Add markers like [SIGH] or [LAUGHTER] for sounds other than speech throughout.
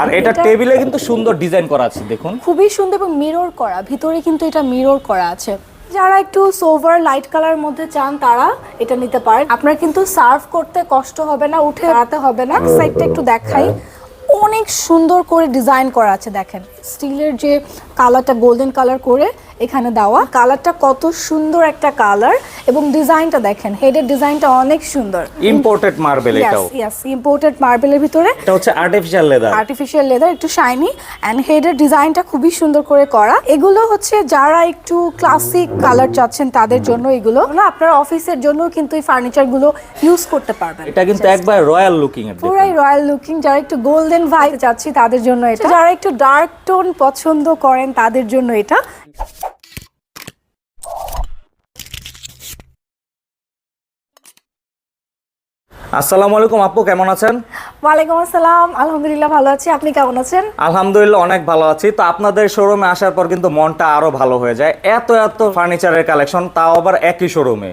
আর এটা টেবিলে কিন্তু সুন্দর ডিজাইন করা আছে দেখুন। খুবই সুন্দর এবং মিরর করা ভিতরে কিন্তু এটা মিরর করা আছে। যারা একটু সোভার লাইট কালার মধ্যে চান তারা এটা নিতে পারেন। আপনার কিন্তু সার্ভ করতে কষ্ট হবে না উঠে দাঁড়াতে হবে না। সাইডটা একটু দেখাই। অনেক সুন্দর করে ডিজাইন করা আছে দেখেন। স্টিলের যে কালারটা গোল্ডেন কালার করে এখানে দেওয়া। কালারটা কত সুন্দর একটা কালার এবং ডিজাইনটা দেখেন হেডের ডিজাইনটা অনেক সুন্দর। ইম্পোর্টেড মার্বেল এটাও। ইয়েস ইম্পোর্টেড মার্বেলের ভিতরে এটা হচ্ছে আর্টিফিশিয়াল লেদার আর্টিফিশিয়াল লেদার একটু শাইনি অ্যান্ড হেডের ডিজাইনটা খুবই সুন্দর করে করা। এগুলো হচ্ছে যারা একটু ক্লাসিক কালার চাচ্ছেন তাদের জন্য এগুলো। না আপনার অফিসের জন্য কিন্তু এই ফার্নিচারগুলো ইউজ করতে পারবেন। এটা কিন্তু একবার রয়্যাল লুকিং এর। পুরাই রয়্যাল লুকিং যারা একটু গোল্ডেন ভাইব চাচ্ছি তাদের জন্য এটা। যারা একটু ডার্ক টোন পছন্দ করেন তাদের জন্য এটা। আসসালামু আলাইকুম আপু কেমন আছেন? ওয়ালাইকুম আসসালাম আলহামদুলিল্লাহ ভালো আছি। আপনি কেমন আছেন? আলহামদুলিল্লাহ অনেক ভালো আছি। তো আপনাদের শোরুমে আসার পর কিন্তু মনটা আরও ভালো হয়ে যায়। এত এত ফার্নিচারের কালেকশন তাও আবার একই শোরুমে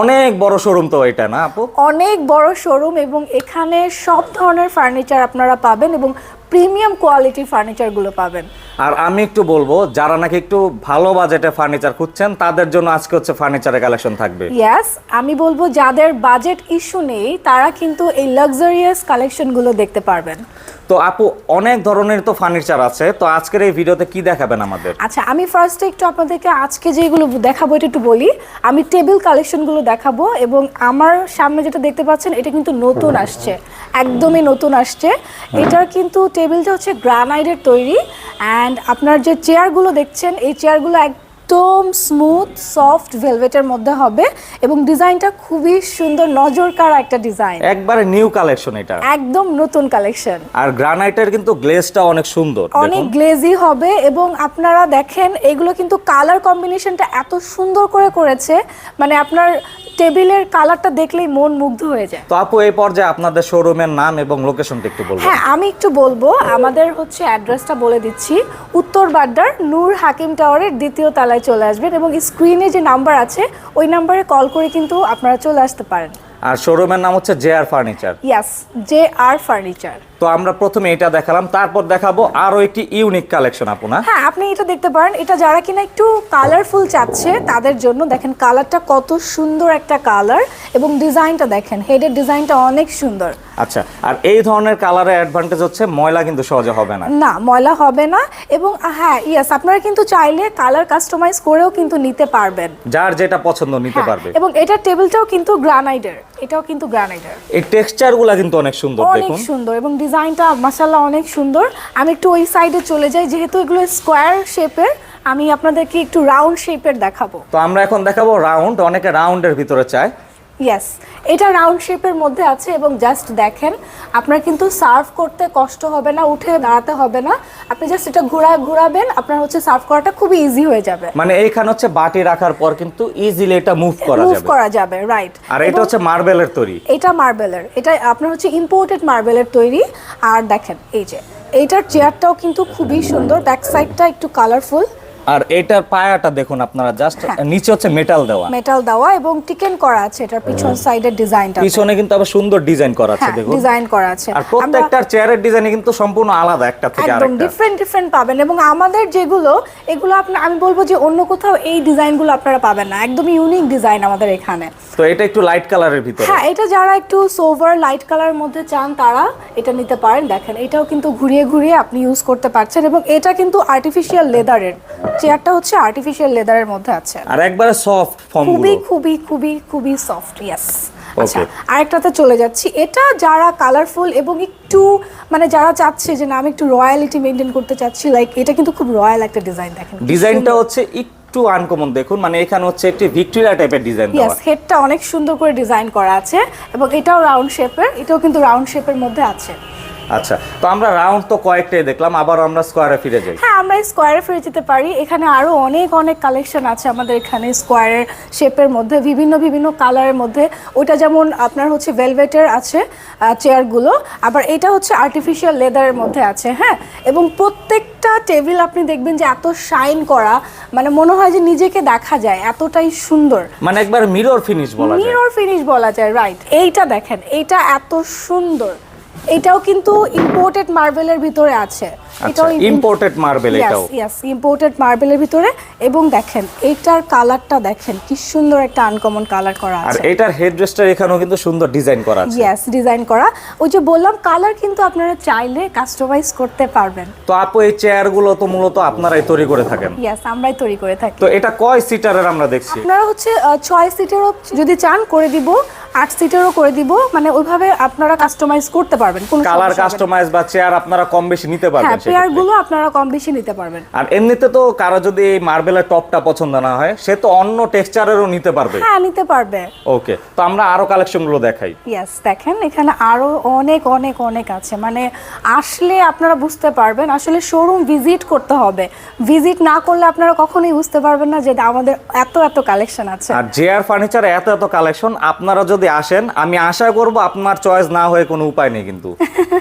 অনেক বড় শোরুম তো এটা না আপু? অনেক বড় শোরুম এবং এখানে সব ধরনের ফার্নিচার আপনারা পাবেন এবং প্রিমিয়াম কোয়ালিটির ফার্নিচারগুলো পাবেন। আর আমি একটু বলব যারা নাকি একটু ভালো বাজেটে ফার্নিচার খুঁজছেন তাদের জন্য আজকে হচ্ছে ফার্নিচারের কালেকশন থাকবে। ইয়াস আমি বলব যাদের বাজেট ইস্যু নেই তারা কিন্তু এই লাক্সারিয়াস কালেকশনগুলো দেখতে পারবেন। তো আপু অনেক ধরনের তো ফার্নিচার আছে তো আজকের এই ভিডিওতে কি দেখাবেন আমাদের? আচ্ছা আমি ফার্স্টে একটু আপনাদেরকে আজকে যেগুলো দেখাবো এটা একটু বলি। আমি টেবিল কালেকশনগুলো দেখাবো এবং আমার সামনে যেটা দেখতে পাচ্ছেন এটা কিন্তু নতুন আসছে। একদমই নতুন আসছে। এটার কিন্তু টেবিলটা হচ্ছে গ্রানাইটের তৈরি। অ্যান্ড আপনার যে চেয়ারগুলো দেখছেন এই চেয়ারগুলো একদম স্মুথ সফট ভেলভেটের মধ্যে হবে এবং ডিজাইনটা খুবই সুন্দর নজর কাড়া একটা ডিজাইন। একবারে নিউ কালেকশন এটা। একদম নতুন কালেকশন আর গ্রানাইটের কিন্তু গ্লেজটা অনেক সুন্দর অনেক গ্লেজি হবে এবং আপনারা দেখেন এগুলো কিন্তু কালার কম্বিনেশনটা এত সুন্দর করে করেছে মানে আপনার টেবিলের কালারটা দেখলেই মন মুগ্ধ হয়ে যায়। তো আপু এই পর্যায়ে আপনাদের শোরুমের নাম এবং লোকেশনটা একটু বলবেন। হ্যাঁ আমি একটু বলব আমাদের হচ্ছে অ্যাড্রেসটা বলে দিচ্ছি। উত্তর বাড্ডার নূর হাকিম টাওয়ারের দ্বিতীয় তলায় চলে আসবেন এবং স্ক্রিনে যে নাম্বার আছে ওই নাম্বারে কল করে কিন্তু আপনারা চলে আসতে পারেন। আর শোরুমের নাম হচ্ছে J R furniture yes J R furniture তো আমরা প্রথমে এটা দেখালাম তারপর দেখাবো আরও একটি ইউনিক কালেকশন আপু না? হ্যাঁ আপনি এটা দেখতে পারেন। এটা যারা কিনা একটু কালারফুল চাচ্ছে তাদের জন্য দেখেন কালারটা কত সুন্দর একটা কালার এবং ডিজাইনটা দেখেন হেডের ডিজাইনটা অনেক সুন্দর। আচ্ছা আর এই ধরনের কালারের অ্যাডভান্টেজ হচ্ছে ময়লা কিন্তু সহজে হবে না। না ময়লা হবে না এবং হ্যাঁ ইয়েস আপনারা কিন্তু চাইলে কালার কাস্টমাইজ করেও কিন্তু নিতে পারবেন। যার যেটা পছন্দ নিতে হ্যাঁ, পারবে। এবং এটার টেবিলটাও কিন্তু গ্রানাইটের এটাও কিন্তু গ্রানাইটের এই টেক্সচারগুলা কিন্তু অনেক সুন্দর দেখুন। অনেক সুন্দর এবং ডিজাইনটা মাসাল্লাহ অনেক সুন্দর। আমি একটু ওই সাইডে চলে যাই, যেহেতু এগুলো স্কোয়ার শেপের আমি আপনাদেরকে একটু রাউন্ড শেপের দেখাবো। তো আমরা এখন দেখাবো রাউন্ড অনেকে রাউন্ডের ভিতরে চায়। ইয়েস এটা রাউন্ড শেপের মধ্যে আছে এবং জাস্ট দেখেন আপনার কিন্তু সার্ভ করতে কষ্ট হবে না উঠে দাঁড়াতে হবে না। আপনি জাস্ট এটা ঘোরা ঘোরাবেন আপনার হচ্ছে সার্ভ করাটা খুবই ইজি হয়ে যাবে। মানে এইখানে হচ্ছে বাটি রাখার পর কিন্তু ইজিলি এটা মুভ করা যাবে। মুভ করা যাবে রাইট আর এটা হচ্ছে মার্বেলের তৈরি। এটা মার্বেলের এটা আপনার হচ্ছে ইম্পোর্টেড মার্বেলের তৈরি। আর দেখেন এই যে এইটার চেয়ারটাও কিন্তু খুবই সুন্দর ব্যাক সাইডটা একটু কালারফুল আর এটার পায়াটা দেখুন আপনারা জাস্ট হ্যাঁ। নিচে হচ্ছে মেটাল দেওয়া। মেটাল দেওয়া এবং টিকেন করা আছে এটার পিছন সাইডের ডিজাইনটা পিছনে কিন্তু আবার সুন্দর ডিজাইন করা আছে হ্যাঁ দেখুন। ডিজাইন করা আছে। আর প্রত্যেকটার চেয়ারের ডিজাইন কিন্তু সম্পূর্ণ আলাদা একটা থেকে আরেকটা। একদম ডিফারেন্ট ডিফারেন্ট পাবেন এবং আমাদের যেগুলো এগুলো আপনার আমি বলব যে অন্য কোথাও এই ডিজাইনগুলো আপনারা পাবেন না। একদম ইউনিক ডিজাইন আমাদের এখানে। তো এটা একটু লাইট কালারের ভিতরে। হ্যাঁ এটা যারা একটু সোভার লাইট কালারের মধ্যে চান তারা এটা নিতে পারেন। দেখেন এটাও কিন্তু ঘুরিয়ে ঘুরিয়ে আপনি ইউজ করতে পারছেন এবং এটা কিন্তু আর্টিফিশিয়াল লেদারের চেয়ারটা হচ্ছে আর্টিফিশিয়াল লেদারের মধ্যে আছে। আর একবারে সফট ফর্মগুলো খুবই খুবই খুবই খুবই সফট ইয়েস আচ্ছা আরেকটাতে চলে যাচ্ছি। এটা যারা কালারফুল এবং একটু মানে যারা চাচ্ছে যে না আমি একটু রয়্যালিটি মেনটেন করতে চাচ্ছি লাইক এটা কিন্তু খুব রয়্যাল একটা ডিজাইন দেখেন ডিজাইনটা হচ্ছে একটু আনকমন দেখুন মানে এখানে হচ্ছে একটি ভিক্টোরিয়া টাইপের ডিজাইন দেওয়া। হেডটা অনেক সুন্দর করে ডিজাইন করা আছে এবং এটাও রাউন্ড শেপের এটাও কিন্তু রাউন্ড শেপের মধ্যে আছে। আচ্ছা তো আমরা রাউন্ড তো কয়েকটাই দেখলাম আবার আমরা স্কোয়ারে ফিরে যাই। হ্যাঁ আমরা স্কোয়ারে ফিরে যেতে পারি। এখানে আরও অনেক অনেক কালেকশন আছে আমাদের এখানে স্কোয়ারের শেপের মধ্যে বিভিন্ন বিভিন্ন কালারের মধ্যে। ওটা যেমন আপনার হচ্ছে ভেলভেটের আছে চেয়ারগুলো আবার এটা হচ্ছে আর্টিফিশিয়াল লেদারের মধ্যে আছে হ্যাঁ? এবং প্রত্যেকটা টেবিল আপনি দেখবেন যে এত শাইন করা মানে মনে হয় যে নিজেকে দেখা যায় এতটাই সুন্দর। মানে একবার মিরর ফিনিশ বলা যায়। মিরর ফিনিশ বলা যায় রাইট এইটা দেখেন এইটা এত সুন্দর। এটাও কিন্তু ইম্পোর্টেড মার্বেলের ভিতরে আছে। আচ্ছা ইম্পোর্টেড মার্বেল এটাও? ইয়েস ইম্পোর্টেড মার্বেলের ভিতরে। এবং দেখেন এইটার কালারটা দেখেন কি সুন্দর একটা আনকমন কালার করা আছে। আর এটার হেডরেস্টার এখানেও কিন্তু সুন্দর ডিজাইন করা আছে। ইয়েস ডিজাইন করা। ওই যে বললাম কালার কিন্তু আপনারা চাইলে কাস্টমাইজ করতে পারবেন। তো আপু এই চেয়ারগুলো তো মূলত আপনারাই তৈরি করে থাকেন। ইয়েস আমরাই তৈরি করে থাকি। তো এটা কয় সিটারের আমরা দেখছি? আপনারা হচ্ছে আহ, ছয় সিটেরও যদি চান করে দিব। আট সিটেরও করে দিব মানে ওইভাবে আপনারা কাস্টমাইজ করতে পারবেন কোনো কালার। কাস্টমাইজ বা চেয়ার আপনারা কম বেশি নিতে হ্যাঁ পারবেন পেয়ার সেক্ষেত্রে। গুলো আপনারা কম বেশি নিতে পারবেন। আর এমনিতে তো কারও যদি এই মার্বেলের টপটা পছন্দ না হয় সে তো অন্য টেক্সচারেরও নিতে পারবে। হ্যাঁ নিতে পারবে। ওকে তো আমরা আরও কালেকশনগুলো দেখাই। ইয়েস দেখেন এখানে আরও অনেক অনেক অনেক আছে। মানে আসলে আপনারা বুঝতে পারবেন আসলে শোরুম ভিজিট করতে হবে। ভিজিট না করলে আপনারা কখনোই বুঝতে পারবেন না যে আমাদের এত এত কালেকশন আছে। আর জেআর ফার্নিচারে এত এত কালেকশন আপনারা যদি আসেন আমি আশা করব আপনার চয়েস না হয়ে কোনো উপায় নেই কিন্তু।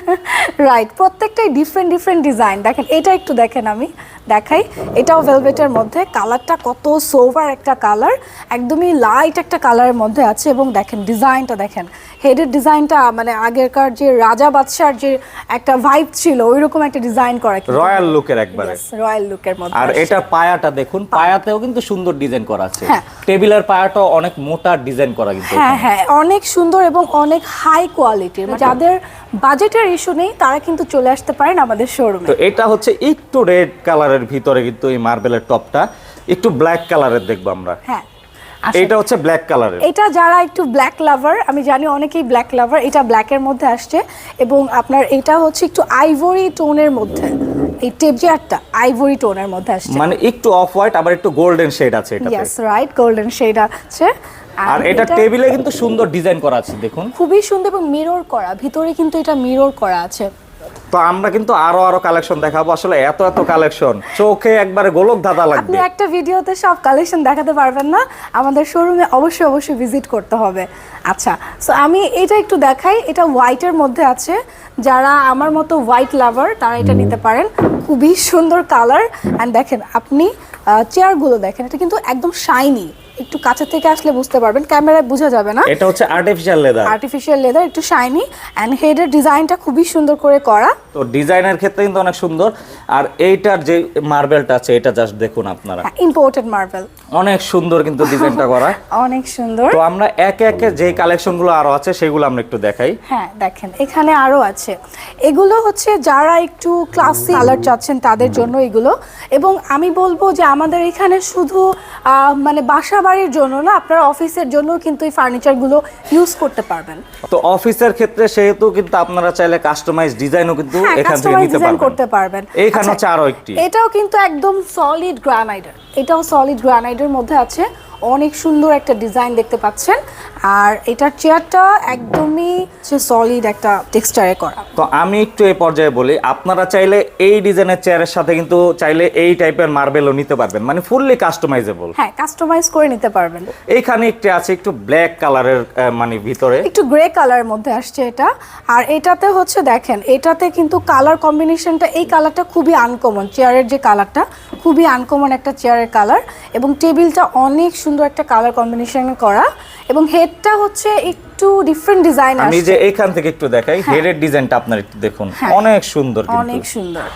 [LAUGHS] রাইট প্রত্যেকটাই ডিফারেন্ট ডিফারেন্ট ডিজাইন দেখেন এটা একটু দেখেন আমি দেখাই। এটাও ভেলভেটের মধ্যে কালারটা কত সোভার একটা কালার একদমই লাইট একটা কালারের মধ্যে আছে এবং দেখেন ডিজাইনটা দেখেন। হেডের ডিজাইনটা মানে আগেরকার যে রাজা বাদশার যে একটা ভাইব ছিল ওইরকম একটা ডিজাইন করা রয়্যাল লুকের একবারে। রয়্যাল লুকের মধ্যে আর এটা পায়াটা দেখুন পায়াতেও কিন্তু সুন্দর ডিজাইন করা আছে। হ্যাঁ। টেবিলের পায়াটাও অনেক মোটা ডিজাইন করা কিন্তু হ্যাঁ হ্যাঁ অনেক সুন্দর এবং অনেক হাই কোয়ালিটির যাদের বাজেটের ইস্যু নেই তারা কিন্তু চলে আসতে পারেন আমাদের শোরুমে তো এটা হচ্ছে একটু রেড কালারের ভিতরে কিন্তু এই মার্বেলের টপটা একটু ব্ল্যাক কালারের দেখব আমরা। হ্যাঁ। এটা হচ্ছে ব্ল্যাক কালারের এটা যারা একটু ব্ল্যাক লাভার আমি জানি অনেকেই ব্ল্যাক লাভার এটা ব্ল্যাকের মধ্যে আসছে। এবং আপনার এটা হচ্ছে একটু আইভরি টোনের মধ্যে। এই টেবজিয়ারটা আইভরি টোনের মধ্যে আসছে। মানে একটু অফ হোয়াইট আবার একটু গোল্ডেন শেড আছে এটাতে। ইয়েস রাইট গোল্ডেন শেড আছে। আর এটা টেবিলে কিন্তু সুন্দর ডিজাইন করা আছে দেখুন। খুবই সুন্দর এবং মিরর করা ভিতরে কিন্তু এটা মিরর করা আছে। তো আমরা কিন্তু আরও আরও কালেকশন দেখাবো। আসলে এত এত কালেকশন চোখে একবারে গোলক ধাঁধা আপনি একটা ভিডিওতে সব কালেকশন দেখাতে পারবেন না আমাদের শোরুমে অবশ্যই অবশ্যই ভিজিট করতে হবে। আচ্ছা সো আমি এটা একটু দেখাই এটা হোয়াইটের মধ্যে আছে। যারা আমার মতো হোয়াইট লাভার তারা এটা নিতে পারেন। খুবই সুন্দর কালার অ্যান্ড দেখেন আপনি চেয়ারগুলো দেখেন এটা কিন্তু একদম শাইনি একটু কাছে থেকে আসলে বুঝতে পারবেন। ক্যামেরায় বোঝা যাবে না। এটা হচ্ছে আর্টিফিশিয়াল লেদার আর্টিফিশিয়াল লেদার একটু শাইনি অ্যান্ড হেডের ডিজাইনটা খুবই সুন্দর করে করা। তো ডিজাইনের ক্ষেত্রে কিন্তু অনেক সুন্দর। আর এইটার যে মার্বেলটা আছে এটা জাস্ট দেখুন আপনারা। ইম্পোর্টেড মার্বেল অনেক সুন্দর কিন্তু ডিজাইনটা করা। [LAUGHS] অনেক সুন্দর। তো আমরা একে একে যে কালেকশনগুলো আরও আছে সেগুলো আমরা একটু দেখাই। হ্যাঁ দেখেন এখানে আরও আছে। এগুলো হচ্ছে যারা একটু ক্লাসি কালার চাচ্ছেন তাদের জন্য এগুলো। এবং আমি বলব যে আমাদের এখানে শুধু আহ, মানে বাসা বাড়ির জন্য না আপনারা অফিসের জন্য কিন্তু এই ফার্নিচারগুলো ইউজ করতে পারবেন। তো অফিসের ক্ষেত্রে সেহেতু কিন্তু আপনারা চাইলে কাস্টমাইজ ডিজাইনও কিন্তু হ্যাঁ এখান থেকে নিতে ডিজাইন পারবেন। করতে পারবেন। এইখানে আচ্ছা, হচ্ছে আরও একটি। এটাও কিন্তু একদম সলিড গ্রানাইটের এটাও সলিড গ্রানাইটের মধ্যে আছে। অনেক সুন্দর একটা ডিজাইন দেখতে পাচ্ছেন। আর এটার চেয়ারটা একদমই সলিড একটা টেক্সচারে করা। তো আমি একটু এই পর্যায়ে বলি আপনারা চাইলে এই ডিজাইনের চেয়ারের সাথে কিন্তু চাইলে এই টাইপের মার্বেলও নিতে পারবেন। মানে ফুললি কাস্টমাইজেবল হ্যাঁ কাস্টমাইজ করে নিতে পারবেন। এইখানে একটি আছে একটু ব্ল্যাক কালারের মানে ভিতরে। একটু গ্রে কালারের মধ্যে আসছে এটা। আর এটাতে হচ্ছে দেখেন এটাতে কিন্তু কালার কম্বিনেশনটা এই কালারটা খুবই আনকমন চেয়ারের যে কালারটা খুবই আনকমন একটা চেয়ারের কালার এবং টেবিলটা অনেক সুন্দর একটা কালার কম্বিনেশন করা এবং হেডটা হচ্ছে একটু ডিফারেন্ট ডিজাইন আমি যে এইখান থেকে একটু দেখাই হেডের ডিজাইনটা আপনার একটু দেখুন। হ্যাঁ। অনেক সুন্দর অনেক সুন্দর।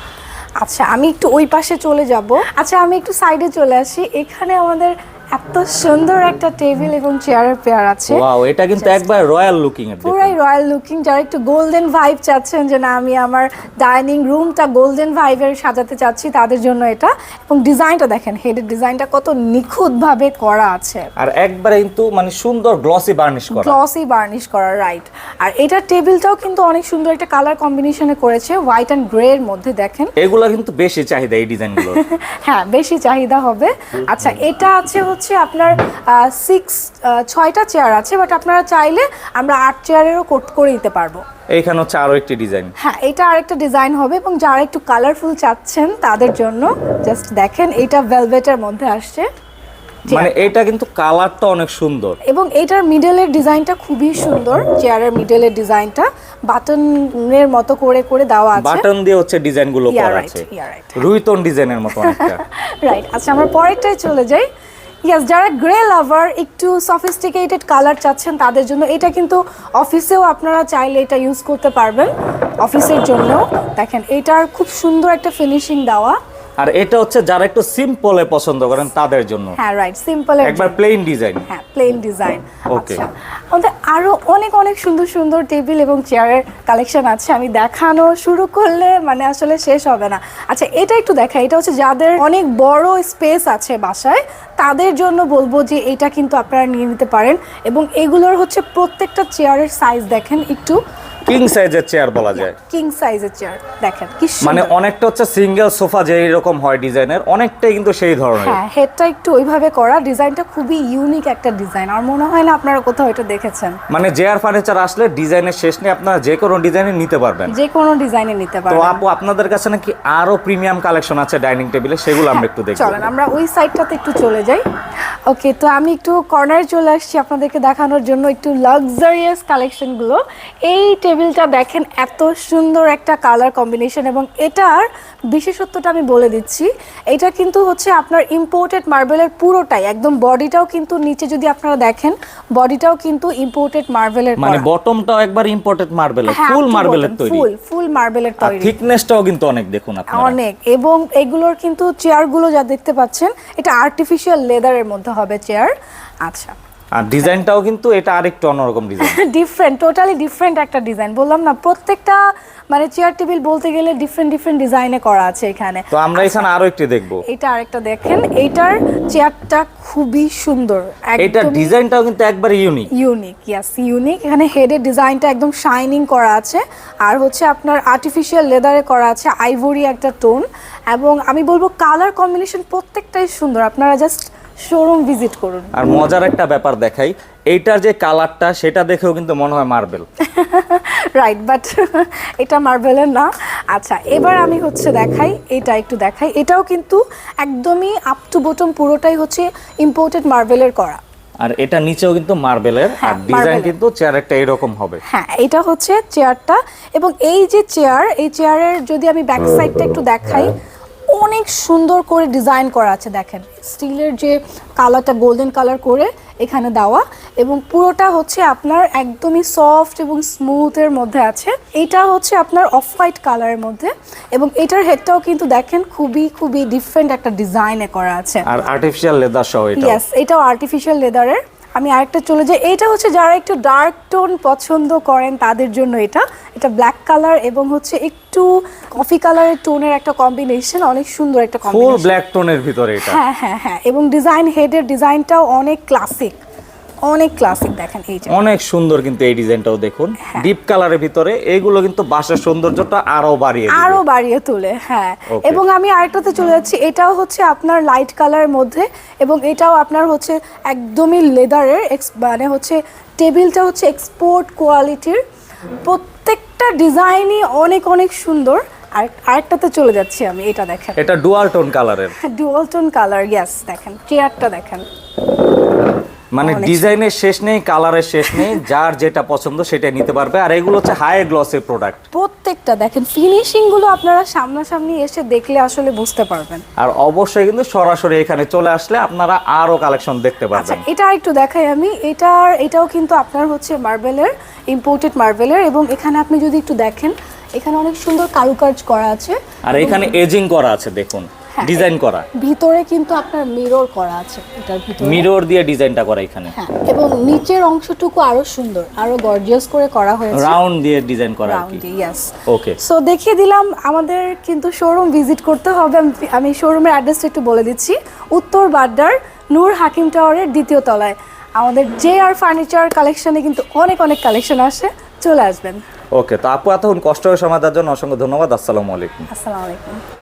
আচ্ছা আমি একটু ওই পাশে চলে যাব। আচ্ছা আমি একটু সাইডে চলে আসি। এখানে আমাদের এত সুন্দর একটা টেবিল এবং চেয়ারের পেয়ার আছে। ওয়াও এটা কিন্তু একবার রয়্যাল লুকিং এর রয়্যাল লুকিং যারা একটু গোল্ডেন ভাইব চাচ্ছেন যে না আমি আমার ডাইনিং রুমটা গোল্ডেন ভাইবের সাজাতে চাচ্ছি তাদের জন্য এটা। এবং ডিজাইনটা দেখেন হেডের ডিজাইনটা কত নিখুঁতভাবে করা আছে। আর একবারে কিন্তু মানে সুন্দর গ্লসি বার্নিশ করা। গ্লসি বার্নিশ করা রাইট আর এটার টেবিলটাও কিন্তু অনেক সুন্দর একটা কালার কম্বিনেশনে করেছে হোয়াইট অ্যান্ড গ্রে এর মধ্যে দেখেন। এগুলো কিন্তু বেশি চাহিদা এই ডিজাইনগুলো [LAUGHS] হ্যাঁ বেশি চাহিদা হবে। আচ্ছা এটা আছে হচ্ছে আপনার সিক্স ছয়টা চেয়ার আছে বাট আপনারা চাইলে আমরা আট চেয়ারেরও করে দিতে পারব। এইখানে হচ্ছে আরও একটি ডিজাইন। হ্যাঁ এটা আরেকটা ডিজাইন হবে এবং যারা একটু কালারফুল চাচ্ছেন তাদের জন্য জাস্ট দেখেন এটা ভেলভেটের মধ্যে আসছে। মানে এটা কিন্তু কালারটা অনেক সুন্দর। এবং এটার মিডলের ডিজাইনটা খুবই সুন্দর চেয়ারের মিডলের ডিজাইনটা। বাটনের মতো করে করে দেওয়া আছে। বাটন দিয়ে হচ্ছে ডিজাইনগুলো করা আছে। রুইতন ডিজাইনের মতো অনেকটা। [LAUGHS] রাইট আচ্ছা আমরা পরেরটায় চলে যাই। ইয়াস যারা গ্রে লাভার একটু সফিস্টিকেটেড কালার চাচ্ছেন তাদের জন্য এটা কিন্তু অফিসেও আপনারা চাইলে এটা ইউজ করতে পারবেন। অফিসের জন্য। দেখেন, এটার খুব সুন্দর একটা ফিনিশিং দেওয়া। আর এটা হচ্ছে যারা একটু সিম্পলে পছন্দ করেন তাদের জন্য। হ্যাঁ রাইট সিম্পল একবার প্লেন ডিজাইন হ্যাঁ প্লেন ডিজাইন. আচ্ছা। আমাদের আরও অনেক অনেক সুন্দর সুন্দর টেবিল এবং চেয়ারের কালেকশন আছে। আমি দেখানো শুরু করলে মানে আসলে শেষ হবে না। আচ্ছা এটা একটু দেখা এটা হচ্ছে যাদের অনেক বড় স্পেস আছে বাসায় তাদের জন্য বলব যে এটা কিন্তু আপনারা নিয়ে নিতে পারেন। এবং এগুলোর হচ্ছে প্রত্যেকটা চেয়ারের সাইজ দেখেন একটু। কিং সাইজের চেয়ার বলা যায়। কিং সাইজের চেয়ার দেখেন কি মানে অনেকটা হচ্ছে সিঙ্গেল সোফা যে এরকম হয় ডিজাইনের অনেকটাই কিন্তু সেই ধরনের। হ্যাঁ হেডটা একটু ওইভাবে করা ডিজাইনটা খুবই ইউনিক একটা ডিজাইন আর মনে হয় না আপনারা কোথাও এটা দেখেছেন। মানে জেআর ফার্নিচার আসলে ডিজাইনের শেষ নেই আপনারা যে কোনো ডিজাইনে নিতে পারবেন। যে কোনো ডিজাইনে নিতে পারবেন। তো আপু আপনাদের কাছে নাকি আরও প্রিমিয়াম কালেকশন আছে ডাইনিং টেবিলে সেগুলো আমরা একটু দেখব। চলেন আমরা ওই সাইডটাতে একটু চলে যাই। ওকে তো আমি একটু কর্নারে চলে আসছি আপনাদেরকে দেখানোর জন্য একটু লাক্সারিয়াস কালেকশনগুলো এই টেবিলটা দেখেন এত সুন্দর একটা কালার কম্বিনেশন এবং এটার বিশেষত্বটা আমি বলে দিচ্ছি। এটা কিন্তু হচ্ছে আপনার ইম্পোর্টেড মার্বেলের পুরোটাই একদম বডিটাও কিন্তু নিচে যদি আপনারা দেখেন বডিটাও কিন্তু ইম্পোর্টেড মার্বেলের মানে বটমটাও একবার ইম্পোর্টেড মার্বেলের ফুল মার্বেলের তৈরি। ফুল ফুল মার্বেলের তৈরি। থিকনেসটাও কিন্তু অনেক দেখুন আপনারা। অনেক এবং এগুলোর কিন্তু চেয়ারগুলো যা দেখতে পাচ্ছেন এটা আর্টিফিশিয়াল লেদারের মধ্যে হবে চেয়ার আচ্ছা। আর ডিজাইনটাও কিন্তু এটা আরেকটু অন্যরকম ডিজাইন ডিফারেন্ট টোটালি ডিফারেন্ট একটা ডিজাইন বললাম না প্রত্যেকটা মানে চেয়ার টেবিল বলতে গেলে ডিফারেন্ট ডিফারেন্ট ডিজাইনে করা আছে এখানে। তো আমরা এখানে আরও একটি দেখব। এটা আরেকটা দেখেন এইটার চেয়ারটা খুবই সুন্দর এটা ডিজাইনটাও কিন্তু একবার ইউনিক ইউনিক ইয়াস ইউনিক এখানে হেডের ডিজাইনটা একদম শাইনিং করা আছে আর হচ্ছে আপনার আর্টিফিশিয়াল লেদারে করা আছে আইভরি একটা টোন এবং আমি বলব কালার কম্বিনেশন প্রত্যেকটাই সুন্দর। আপনারা জাস্ট শোরুম ভিজিট করুন। আর মজার একটা ব্যাপার দেখাই এইটার যে কালারটা সেটা দেখেও কিন্তু মনে হয় মার্বেল রাইট বাট এটা মার্বেলের না। আচ্ছা এবার আমি হচ্ছে দেখাই এটা একটু দেখাই। এটাও কিন্তু একদমই আপ টু বটম পুরোটাই হচ্ছে ইম্পোর্টেড মার্বেলের করা। আর এটা নিচেও কিন্তু মার্বেলের আর হ্যাঁ, ডিজাইন মার্বেলের। কিন্তু চেয়ারেরটা এরকম হবে। হ্যাঁ এটা হচ্ছে চেয়ারটা এবং এই যে চেয়ার এই চেয়ারের যদি আমি ব্যাক সাইডটা একটু দেখাই অনেক সুন্দর করে ডিজাইন করা আছে দেখেন। স্টিলের যে কালারটা গোল্ডেন কালার করে এখানে দেওয়া এবং পুরোটা হচ্ছে আপনার একদমই সফট এবং স্মুথের মধ্যে আছে। এটা হচ্ছে আপনার অফ হোয়াইট কালারের মধ্যে এবং এটার হেডটাও কিন্তু দেখেন খুবই খুবই ডিফারেন্ট একটা ডিজাইনে করা আছে। আর আর্টিফিশিয়াল লেদার সহ এটা ইয়েস এটাও আর্টিফিশিয়াল লেদারের আমি আরেকটা চলে যাই। এটা হচ্ছে যারা একটু ডার্ক টোন পছন্দ করেন তাদের জন্য এটা। এটা ব্ল্যাক কালার এবং হচ্ছে একটু কফি কালারের টোনের একটা কম্বিনেশন অনেক সুন্দর একটা ফুল কম্বিনেশন ব্ল্যাক টোনের ভিতরে এটা। হ্যাঁ হ্যাঁ হ্যাঁ এবং ডিজাইন হেডের ডিজাইনটাও অনেক ক্লাসিক অনেক ক্লাসিক দেখেন এই যে। অনেক সুন্দর কিন্তু এই ডিজাইনটাও দেখুন। হ্যাঁ। ডিপ কালারের ভিতরে এইগুলো কিন্তু বাসার সৌন্দর্যটা আরও বাড়িয়ে। আরও বাড়িয়ে তোলে হ্যাঁ। এবং আমি আরেকটাতে চলে যাচ্ছি এটাও হচ্ছে আপনার লাইট কালারের মধ্যে এবং এটাও আপনার হচ্ছে একদমই লেদারের মানে হচ্ছে টেবিলটা হচ্ছে এক্সপোর্ট কোয়ালিটির প্রত্যেকটা ডিজাইনই অনেক অনেক সুন্দর। আর আরেকটাতে চলে যাচ্ছি আমি এটা দেখেন। এটা ডুয়াল টোন কালারের ডুয়াল টোন কালার ইয়াস দেখেন চেয়ারটা দেখেন। মানে ডিজাইনের শেষ নেই কালারের শেষ নেই [LAUGHS] যার যেটা পছন্দ সেটা নিতে পারবে। আর এগুলো হচ্ছে হাই গ্লসের প্রোডাক্ট প্রত্যেকটা দেখেন ফিনিশিংগুলো আপনারা সামনাসামনি এসে দেখলে আসলে বুঝতে পারবেন। আর অবশ্যই কিন্তু সরাসরি এখানে চলে আসলে আপনারা আরও কালেকশন দেখতে আচ্ছা পারবেন। এটা একটু দেখাই আমি। এটার এটাও কিন্তু আপনার হচ্ছে মার্বেলের ইম্পোর্টেড মার্বেলের এবং এখানে আপনি যদি একটু দেখেন এখানে অনেক সুন্দর কারুকাজ করা আছে। আর এখানে এজিং করা আছে দেখুন। ডিজাইন করা। ভিতরে কিন্তু আপনার মিরর করা আছে এটার ভিতরে। মিরর দিয়ে ডিজাইনটা করা এখানে। হ্যাঁ এবং নিচের অংশটুকু আরও সুন্দর আরও গর্জিয়াস করে করা হয়েছে। রাউন্ড দিয়ে ডিজাইন করা আর কি। রাউন্ডে ইয়েস ওকে সো দেখিয়ে দিলাম আমাদের কিন্তু শোরুম ভিজিট করতে হবে। আমি- শোরুমের অ্যাড্রেসটা একটু বলে দিচ্ছি। উত্তর বাড্ডার নূর হাকিম টাওয়ারের দ্বিতীয় তলায়। আমাদের জে আর ফার্নিচার কালেকশনে কিন্তু অনেক অনেক কালেকশন আসে। চলে আসবেন। ওকে তো আপু এতক্ষণ কষ্ট হয়ে সময় দেওয়ার জন্য অসংখ্য ধন্যবাদ। আসসালামু আলাইকুম। আসসালামু আলাইকুম।